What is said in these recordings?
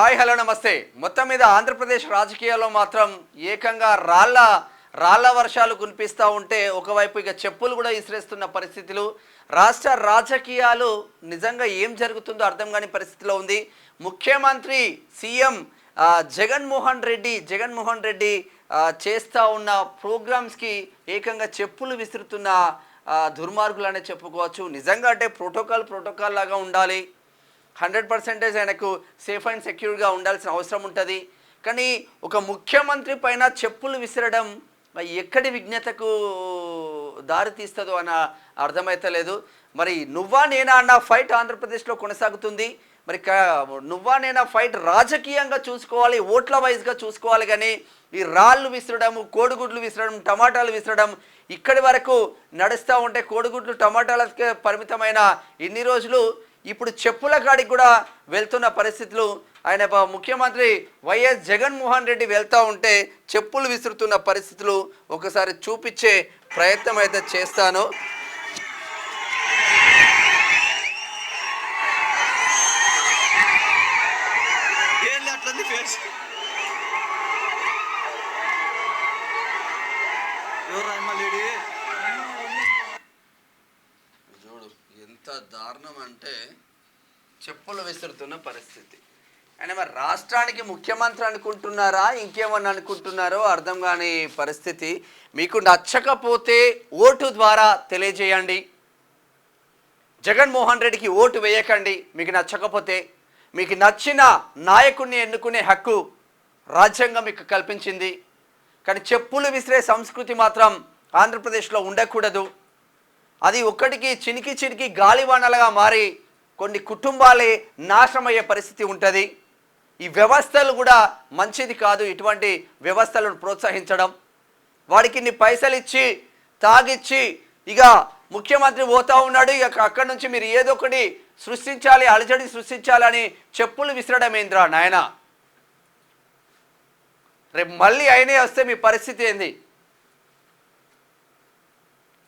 Hi hello నమస్తే. మొత్తం మీద ఆంధ్రప్రదేశ్ రాజకీయాల్లో మాత్రం ఏకంగా రాళ్ళ రాళ్ళ వర్షాలు కురిపిస్తూ ఉంటే ఒకవైపు ఇక చెప్పులు కూడా ఇసిరేస్తున్న పరిస్థితులు. రాష్ట్ర రాజకీయాలు నిజంగా ఏం జరుగుతుందో అర్థం కాని పరిస్థితిలో ఉంది. ముఖ్యమంత్రి సీఎం జగన్మోహన్ రెడ్డి జగన్మోహన్ రెడ్డి చేస్తూ ఉన్న ప్రోగ్రామ్స్కి ఏకంగా చెప్పులు విసురుతున్న దుర్మార్గులు దుర్మార్గులనే చెప్పుకోవచ్చు. నిజంగా అంటే ప్రోటోకాల్ ప్రోటోకాల్ లాగా ఉండాలి. హండ్రెడ్ పర్సెంటేజ్ ఆయనకు సేఫ్ అండ్ సెక్యూర్గా ఉండాల్సిన అవసరం ఉంటుంది. కానీ ఒక ముఖ్యమంత్రి పైన చెప్పులు విసరడం మరి ఎక్కడి విజ్ఞతకు దారి తీస్తుందో అన్న అర్థమైతలేదు మరి నువ్వా నేనా అన్న ఫైట్ ఆంధ్రప్రదేశ్లో కొనసాగుతుంది. మరి క- నువ్వా నేనా ఫైట్ రాజకీయంగా చూసుకోవాలి ఓట్ల వైజ్గా చూసుకోవాలి కానీ ఈ రాళ్ళు విసరడం కోడిగుడ్లు విసరడం టమాటాలు విసరడం ఇక్కడి వరకు నడుస్తూ ఉంటే కోడిగుడ్లు టమాటాలకే పరిమితమైన ఇన్ని రోజులు ఇప్పుడు చెప్పుల కాడికి కూడా వెళ్తున్న పరిస్థితులు ఆయన ముఖ్యమంత్రి వైఎస్ జగన్మోహన్ రెడ్డి వెళ్తూ ఉంటే చెప్పులు విసురుతున్న పరిస్థితులు ఒకసారి చూపించే ప్రయత్నం అయితే చేస్తాను. ఎవరు అమ్మ లేడీ? ఎంత దారుణం అంటే చెప్పులు విసురుతున్న పరిస్థితి. అంటే మరి రాష్ట్రానికి ముఖ్యమంత్రి అనుకుంటున్నారా? ఇంకేమన్నా అనుకుంటున్నారో అర్థం కాని పరిస్థితి. మీకు నచ్చకపోతే ఓటు ద్వారా తెలియజేయండి. జగన్మోహన్ రెడ్డికి ఓటు వేయకండి. మీకు నచ్చకపోతే మీకు నచ్చిన నాయకుడిని ఎన్నుకునే హక్కు రాజ్యాంగం మీకు కల్పించింది. కానీ చెప్పులు విసిరే సంస్కృతి మాత్రం ఆంధ్రప్రదేశ్లో ఉండకూడదు. అది ఒక్కటికి చినికి చినికి గాలివానలుగా మారి కొన్ని కుటుంబాలే నాశనమయ్యే పరిస్థితి ఉంటుంది. ఈ వ్యవస్థలు కూడా మంచిది కాదు. ఇటువంటి వ్యవస్థలను ప్రోత్సహించడం వాడికి ఇన్ని పైసలు ఇచ్చి తాగిచ్చి ఇక ముఖ్యమంత్రి పోతా ఉన్నాడు. ఇక అక్కడి నుంచి మీరు ఏదో ఒకటి సృష్టించాలి అలజడి సృష్టించాలని చెప్పులు విసరడం ఏంద్రా నాయన? రేపు మళ్ళీ అయినే వస్తే మీ పరిస్థితి ఏంది?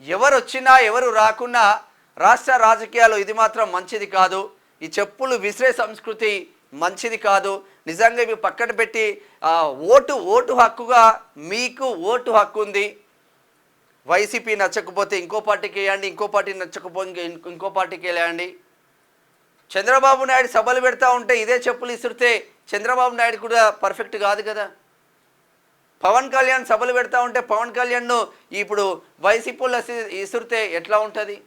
ఎవరు వచ్చినా ఎవరు రాకున్నా రాష్ట్ర రాజకీయాలు ఇది మాత్రం మంచిది కాదు. ఈ చెప్పులు విసిరే సంస్కృతి మంచిది కాదు. నిజంగా ఇవి పక్కన పెట్టి ఆ, ఓటు ఓటు హక్కుగా మీకు ఓటు హక్కు ఉంది. వైసీపీ నచ్చకపోతే ఇంకో పార్టీకి వేయండి ఇంకో పార్టీ నచ్చకపోతే ఇంకో- పార్టీకి వెళ్ళండి. చంద్రబాబు నాయుడు సభలు పెడతా ఉంటే ఇదే చెప్పులు ఇసురితే చంద్రబాబు నాయుడు కూడా పర్ఫెక్ట్ కాదు కదా. పవన్ కళ్యాణ్ సభలు పెడతా ఉంటే పవన్ కళ్యాణ్ను ఇప్పుడు వైసీపీలో ఇసురితే ఎట్లా ఉంటుంది?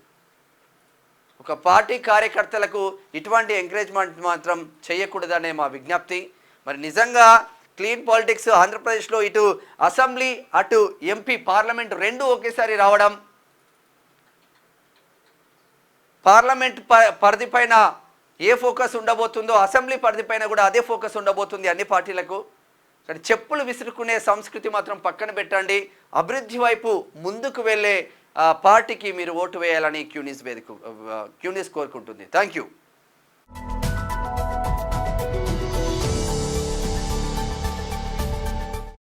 ఒక పార్టీ కార్యకర్తలకు ఇటువంటి ఎంకరేజ్మెంట్ మాత్రం చేయకూడదనే మా విజ్ఞప్తి. మరి నిజంగా క్లీన్ పాలిటిక్స్ ఆంధ్రప్రదేశ్లో ఇటు అసెంబ్లీ అటు ఎంపీ పార్లమెంట్ రెండు ఒకేసారి రావడం పార్లమెంట్ ప- పరిధి పైన ఏ ఫోకస్ ఉండబోతుందో అసెంబ్లీ పరిధి పైన కూడా అదే ఫోకస్ ఉండబోతుంది అన్ని పార్టీలకు. కానీ చెప్పులు విసురుకునే సంస్కృతి మాత్రం పక్కన పెట్టండి. అభివృద్ధి వైపు ముందుకు వెళ్ళే పార్టీకి మీరు ఓటు వేయాలని క్యూనిస్ వేదిక క్యూనిస్ కోరుకుంటుంది. Thank you